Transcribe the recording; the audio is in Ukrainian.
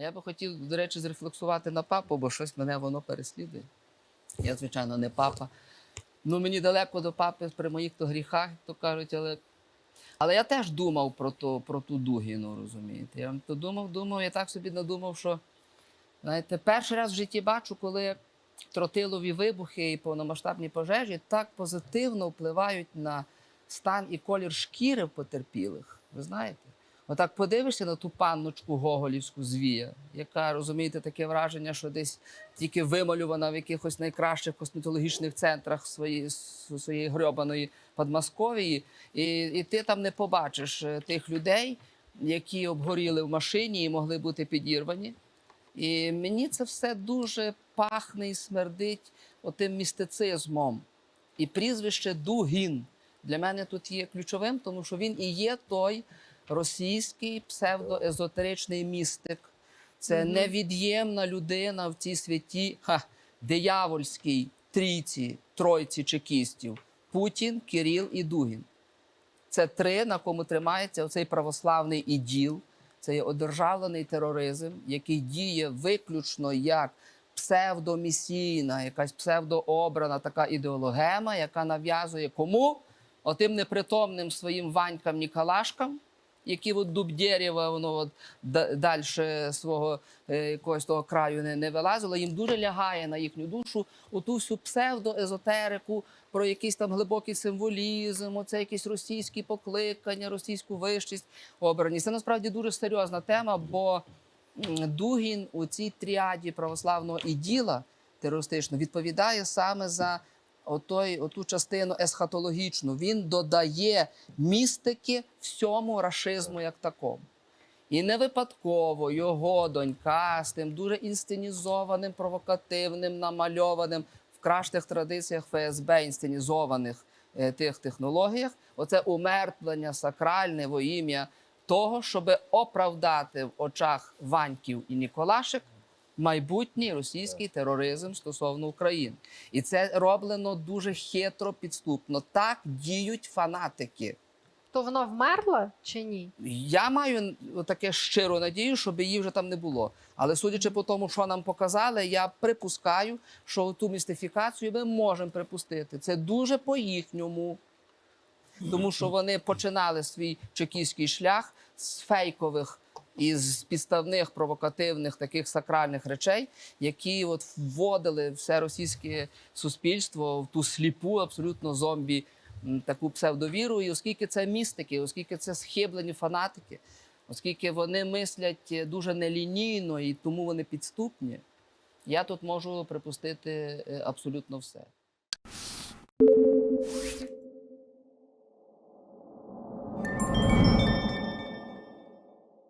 Я би хотів, до речі, зрефлексувати на папу, бо щось мене воно переслідує. Я, звичайно, не папа. Ну, мені далеко до папи при моїх то гріхах, то кажуть, але. Але я теж думав про, то, про ту Дугіну, розумієте. Я то думав, думав, я так собі надумав, що знаєте, перший раз в житті бачу, коли тротилові вибухи і повномасштабні пожежі так позитивно впливають на стан і колір шкіри потерпілих. Ви знаєте? Отак подивишся на ту панночку Гоголівську звія, яка, розумієте, таке враження, що десь тільки вималювана в якихось найкращих косметологічних центрах своєї, своєї грьобаної Подмосковії, і, і ти там не побачиш е, тих людей, які обгоріли в машині і могли бути підірвані. І мені це все дуже пахне і смердить отим містицизмом. І прізвище Дугін для мене тут є ключовим, тому що він і є той російський псевдоезотеричний містик. Це невід'ємна людина в цій святі ха, диявольській трійці, тройці чекістів Путін, Кирил і Дугін. Це три, на кому тримається оцей православний іділ. Це є одержавлений тероризм, який діє виключно як псевдомісійна, якась псевдообрана така ідеологема, яка нав'язує кому? Отим непритомним своїм ванькам Ніколашкам, які от Дубдєрєва, воно от далі свого е, якогось того краю не, не вилазило. Їм дуже лягає на їхню душу оту всю псевдоезотерику, про якийсь там глибокий символізм, оце якісь російські покликання, російську вищість, обраність. Це насправді дуже серйозна тема, бо Дугін у цій тріаді православного іділа терористичного відповідає саме за отой, оту частину есхатологічну. Він додає містики всьому рашизму як такому. І не випадково його донька з тим дуже інсценізованим, провокативним, намальованим в кращих традиціях ФСБ інсценізованих е, тих технологіях, оце умертвлення сакральне во ім'я того, щоб оправдати в очах Ваньків і Ніколашек майбутній російський тероризм стосовно України. І це роблено дуже хитро, підступно. Так діють фанатики. То воно вмерло чи ні? Я маю таке щиру надію, щоб її вже там не було. Але судячи по тому, що нам показали, я припускаю, що ту містифікацію ми можемо припустити. Це дуже по-їхньому. Тому що вони починали свій чекістський шлях з фейкових і з підставних провокативних таких сакральних речей, які от вводили все російське суспільство в ту сліпу, абсолютно зомбі таку псевдовіру. І оскільки це містики, оскільки це схиблені фанатики, оскільки вони мислять е, дуже нелінійно і тому вони підступні, я тут можу припустити е, абсолютно все.